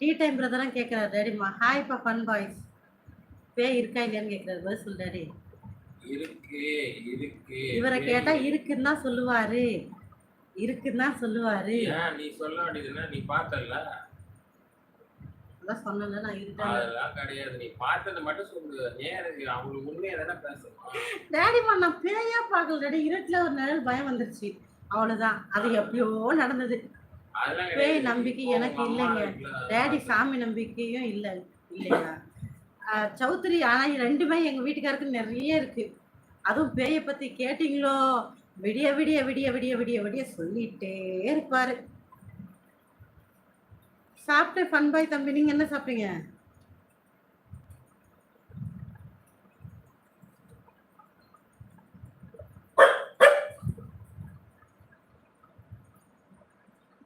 Tea time பிரதரும் கேட்குறாரு டேடிமா ஹாய்ப்பா fun boys பேய் இருக்கா இல்லையான்னு கேட்குறாரு பதில் சொல் டேடி இவரை கேட்டா இருக்குன்னு தான் சொல்லுவாரு. இருக்குன்னு சொல்லுவாரு. நீ சொல்ல வேண்டியதுன்னா நீ பார்த்தல அதான் சொன்னல நான் இருக்கேன் அதெல்லாம் கிடையாது. நீ பார்த்தது மட்டும் சொல்லு. நேரம் அவங்களுக்கு உண்மையை தானே பேசணும். டேடிமா நான் பேயா பார்க்கல டேடி இருட்டுல ஒரு நிழல் பயம் வந்துருச்சு. அவ்வளவுதான். அது எப்பயோ நடந்தது. பேய். நம்பிக்கை எனக்கு இல்லைங்க. டேடி சாமி நம்பிக்கையும் இல்லை இல்லையா? சௌத்ரி ஆனால் ரெண்டுமே எங்கள் வீட்டுக்காருக்கு நிறைய இருக்கு. அதுவும் பேயை பற்றி கேட்டிங்களோ? விடிய விடிய விடிய விடிய விடிய விடிய சொல்லிட்டே இருப்பாரு. சாப்பிட்டு ஃபன் பாய் தம்பி நீங்கள் என்ன சாப்பிட்டீங்க?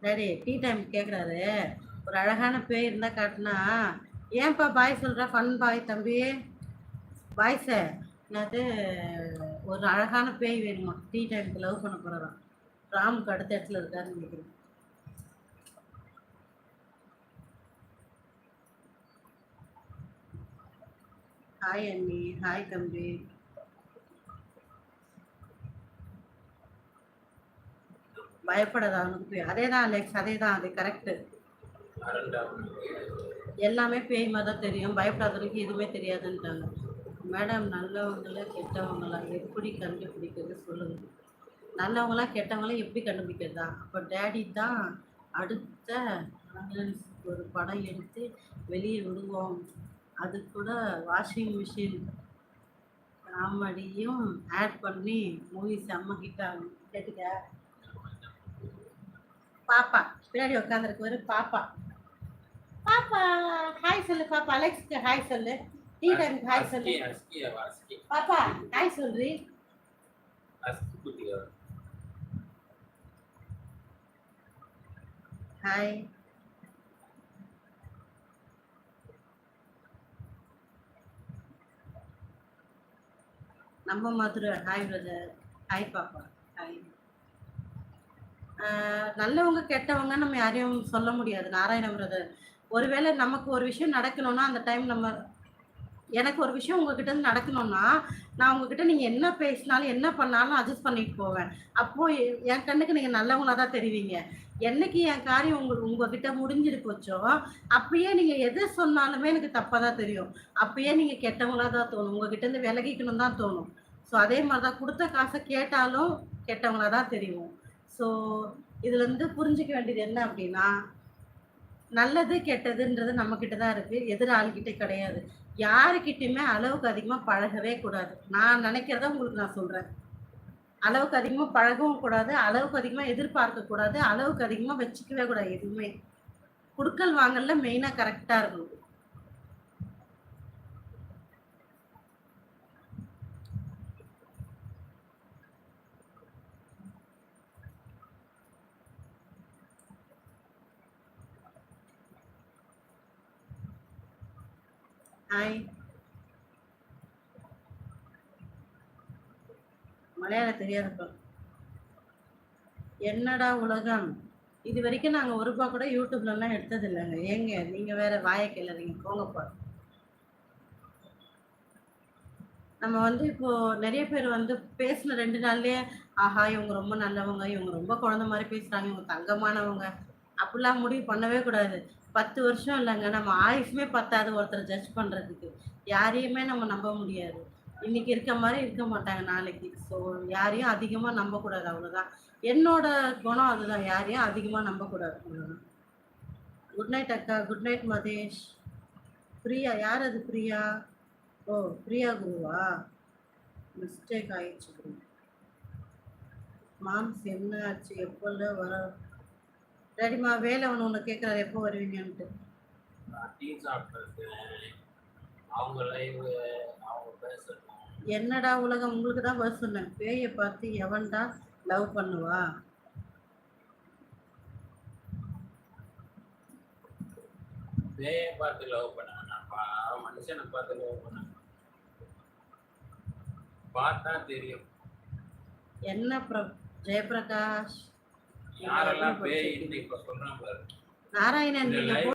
டேடி டீ டைம் கேட்குறாரு ஒரு அழகான பேய் இருந்தால் காட்டினா ஏன்பா பாய் சொல்கிற ஃபன் பாய் தம்பி. பாய் சார் என்னது ஒரு அழகான பேய் வேணுமா? டீ டைமுக்கு லவ் பண்ண போகிறாராம் ராமுக்கு அடுத்த இடத்துல இருக்காருன்னு நினைக்கிறேன். ஹாய் அண்ணி ஹாய் தம்பி. பயப்படாத அவனுக்கு போய் அதே தான் அலெக்ஸ் அதே தான் அது கரெக்டு எல்லாமே பேய் மாதிரி தான் தெரியும். பயப்படாதவங்களுக்கு எதுவுமே தெரியாதுன்ட்டாங்க மேடம் நல்லவங்கள கெட்டவங்களா? எப்படி கண்டுபிடிக்கிறது சொல்லுங்க. நல்லவங்களா கெட்டவங்களாம் எப்படி கண்டுபிடிக்கிறதா? அப்போ டேடி தான் அடுத்த ஒரு படம் எடுத்து வெளியே விடுவோம். அது கூட வாஷிங் மிஷின் காமெடியும் ஆட் பண்ணி மூவி செம்ம ஹிட் ஆகும் கேட்டுக்க. பாப்பா. பின்னாடி உட்காந்துருக்கு பாப்பா. பாப்பா ஹாய் சொல்லு பாப்பா. அலெக்ஸ்க்கு ஹாய் சொல்லு. டீ டைம்க்கு ஹாய் சொல்லு. பாப்பா ஹாய் சொல்றி. ஹாய் நம்ம மதுரை. ஹாய் பிரதர் ஹாய் பாப்பா. ஹாய் நல்லவங்க கெட்டவங்க நம்ம யாரையும் சொல்ல முடியாது. நாராயண பிரதர் ஒருவேளை நமக்கு ஒரு விஷயம் நடக்கணும்னா அந்த டைம் நம்ம எனக்கு ஒரு விஷயம் உங்ககிட்ட இருந்து நடக்கணும்னா நான் உங்ககிட்ட நீங்கள் என்ன பேசினாலும் என்ன பண்ணாலும் அட்ஜஸ்ட் பண்ணிட்டு போவேன். அப்போது என் கண்ணுக்கு நீங்கள் நல்லவங்களா தான் தெரிவிங்க. என்னைக்கு என் காரியம் உங்க உங்ககிட்ட முடிஞ்சிட்டு போச்சோ அப்பயே நீங்கள் எது சொன்னாலுமே எனக்கு தப்பாக தான் தெரியும். அப்பயே நீங்கள் கெட்டவங்களா தான் தோணும். உங்ககிட்ட இருந்து விலகிக்கணும் தான் தோணும். ஸோ அதே மாதிரி தான் கொடுத்த காசை கேட்டாலும் கெட்டவங்களா தான் தெரியும். ஸோ இதுலேருந்து புரிஞ்சுக்க வேண்டியது என்ன அப்படின்னா நல்லது கெட்டதுன்றது நம்மக்கிட்ட தான் இருக்குது எதிர் ஆள்கிட்ட கிடையாது. யாருக்கிட்டையுமே அளவுக்கு அதிகமாக பழகவே கூடாது. நான் நினைக்கிறத உங்களுக்கு நான் சொல்கிறேன் அளவுக்கு அதிகமாக பழகவும் கூடாது அளவுக்கு அதிகமாக எதிர்பார்க்கக்கூடாது அளவுக்கு அதிகமாக வச்சுக்கவே கூடாது எதுவுமே. குடுக்கல் வாங்கல மெயினாக கரெக்டாக இருக்கணும். ஹாய் மலையாளம் தெரியாதுப்பா. என்னடா உலகம்? இது வரைக்கும் நாங்கள் ஒரு ரூபா கூட யூடியூப்லலாம் எடுத்தது இல்லைங்க ஏங்க நீங்கள் வேற வாயை கிளறீங்க. போங்கப்பா. நம்ம வந்து இப்போ நிறைய பேர் வந்து பேசின ரெண்டு நாள்லயே ஆஹா இவங்க ரொம்ப நல்லவங்க இவங்க ரொம்ப குழந்த மாதிரி பேசுறாங்க இவங்க தங்கமானவங்க. அப்படிலாம் முடிவு பண்ணவே கூடாது. பத்து வருஷம் இல்லைங்க. நம்ம ஆயுஷுமே பத்தாது ஒருத்தரை ஜட்ஜ் பண்ணுறதுக்கு யாரையுமே நம்ம நம்ப முடியாது. இன்னைக்கு இருக்க மாதிரி இருக்க மாட்டாங்க நாளைக்கு. ஸோ யாரையும் அதிகமாக நம்பக்கூடாது அவ்வளோதான் என்னோட குணம் அதுதான். யாரையும் அதிகமாக நம்பக்கூடாது. அவ்வளோதான் குட் நைட் அக்கா. குட் நைட் மதேஷ் பிரியா யார் அது பிரியா? ஓ பிரியா குருவா? மிஸ்டேக் ஆயிடுச்சு குரு. மாம்ஸ் என்ன ஆச்சு? எப்போல்ல வர ரெடிமா வேலை ஒன்று கேட்குறாரு எப்போ வருவீங்கன்ட்டு. என்னடா உலகம் உங்களுக்கு தான் பதில் சொன்னேன் பேயை பார்த்து எவன்டா லவ் பண்ணுவா பேயை பார்த்து love பண்ணுவேன். நான் பா- மனுஷனை பார்த்து love பண்ணேன். பார்த்தா தெரியும் என்ன பிர ஜெயபிரகாஷ் யாரெல்லாம் பேய் சொல்றான் பாரு நாராயணன்